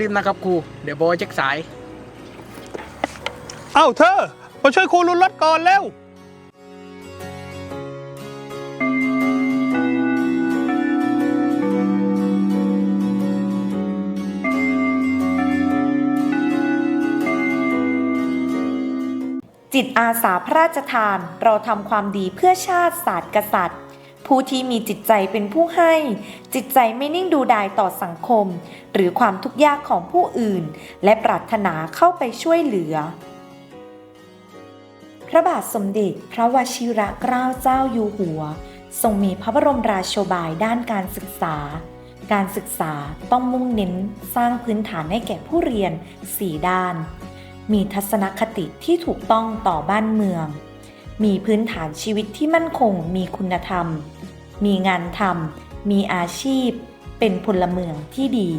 รีบๆนะครับครู เดี๋ยวโบอยเช็คสาย เอ้าเธอ มาช่วยครูรุนรถก่อนเร็ว จิตอาสาพระราชทาน เราทำความดีเพื่อชาติศาสตร์กษัตริย์ ผู้ที่มีจิตใจเป็นผู้ให้ จิตใจไม่นิ่งดูดายต่อสังคม หรือความทุกข์ยากของผู้อื่น และปรารถนาเข้าไปช่วยเหลือ พระบาทสมเด็จพระวชิระเกล้าเจ้าอยู่หัว ทรงมีพระบรมราโชบายด้านการศึกษา การศึกษาต้องมุ่งเน้นสร้างพื้นฐานให้แก่ผู้เรียน 4 ด้าน มีทัศนคติที่ถูกต้องต่อบ้านเมือง มีพื้นฐานชีวิตที่มั่นคง มีคุณธรรม มีงานทำ มีอาชีพ เป็นพลเมืองที่ดี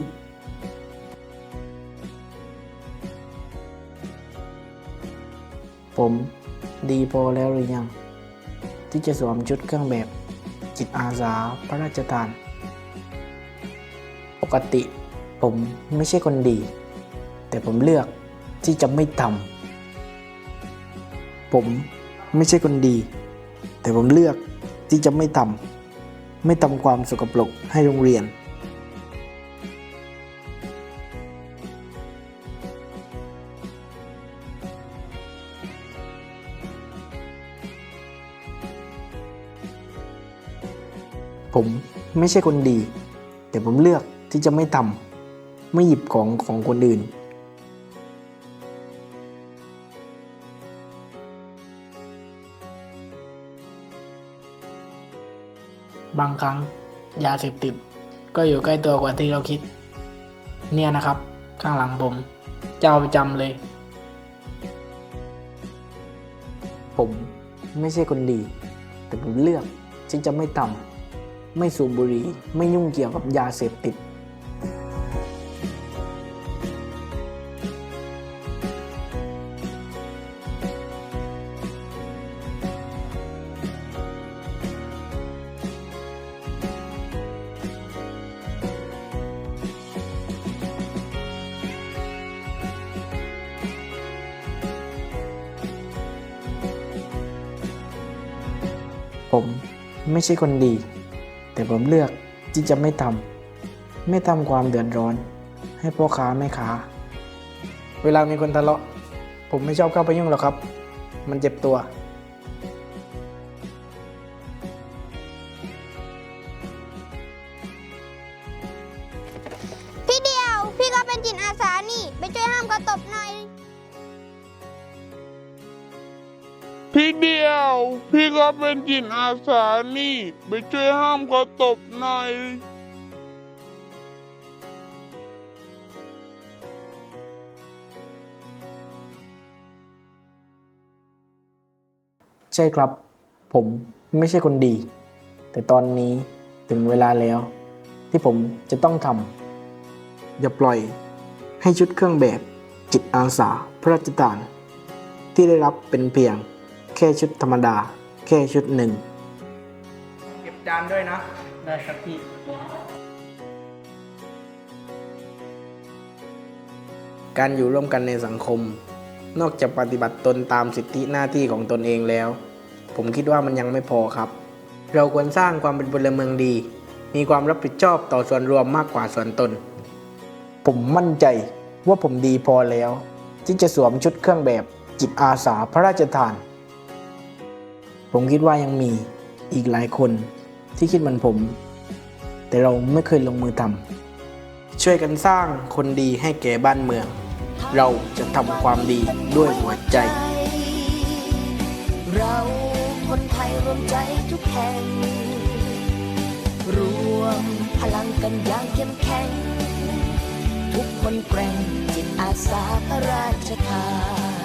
ผมดีพอแล้วหรือยัง ที่จะสวมชุดเครื่องแบบจิตอาสาพระราชทาน ปกติผมไม่ใช่คนดี แต่ผมเลือกที่จะไม่ทำผม ไม่ใช่คนดี แต่ผมเลือกที่จะไม่ทำไม่ทำความสกปรกให้โรงเรียน ผมไม่ใช่คนดี แต่ผมเลือกที่จะไม่ทำไม่หยิบของของคนอื่น บางครั้งยาเสพติด ก็อยู่ใกล้ตัวกว่าที่เราคิด เนี่ยนะครับ ข้างหลังผม เจ้าประจำเลย ผมไม่ใช่คนดี แต่ผมเลือกที่จะไม่ทำไม่สูบบุหรี่ไม่ยุ่งเกี่ยวกับยาเสพติด ผมไม่ใช่คนดี แต่ผมเลือกที่จะไม่ทำ ไม่ทำความเดือดร้อน ให้พ่อค้าแม่ค้า เวลามีคนทะเลาะ ผมไม่ชอบเข้าไปยุ่งหรอกครับ มันเจ็บตัวพี่เดียว พี่ก็เป็นจิตอาสานี่ ไปช่วยห้ามกระตบหน่อย พี่เดียว พี่ก็เป็นจิตอาสานี่ ไปช่วยห้ามเขาตบหน่อยใช่ครับ ผมไม่ใช่คนดี แต่ตอนนี้ถึงเวลาแล้ว ที่ผมจะต้องทำอย่าปล่อยให้ชุดเครื่องแบบจิตอาสาพระราชทาน ที่ได้รับเป็นเพียง แค่ชุดธรรมดา แค่ชุดหนึ่ง เก็บจานด้วยนะ ได้ครับพี่ การอยู่ร่วมกันในสังคม นอกจากปฏิบัติตนตามสิทธิหน้าที่ของตนเองแล้ว ผมคิดว่ามันยังไม่พอครับ เราควรสร้างความเป็นพลเมืองดี มีความรับผิดชอบต่อส่วนรวมมากกว่าส่วนตน ผมมั่นใจว่าผมดีพอแล้ว ที่จะสวมชุดเครื่องแบบจิตอาสาพระราชทาน ผมคิดว่ายังมีอีกหลายคนที่คิดเหมือนผม แต่เราไม่เคยลงมือทำช่วยกันสร้างคนดีให้แก่บ้านเมือง เราจะทำความดีด้วยหัวใจ เราคนไทยรวมใจทุกแห่งรวมพลังกันอย่างเข้มแข็ง ทุกคนแกร่งจิตอาสาพระราชทาน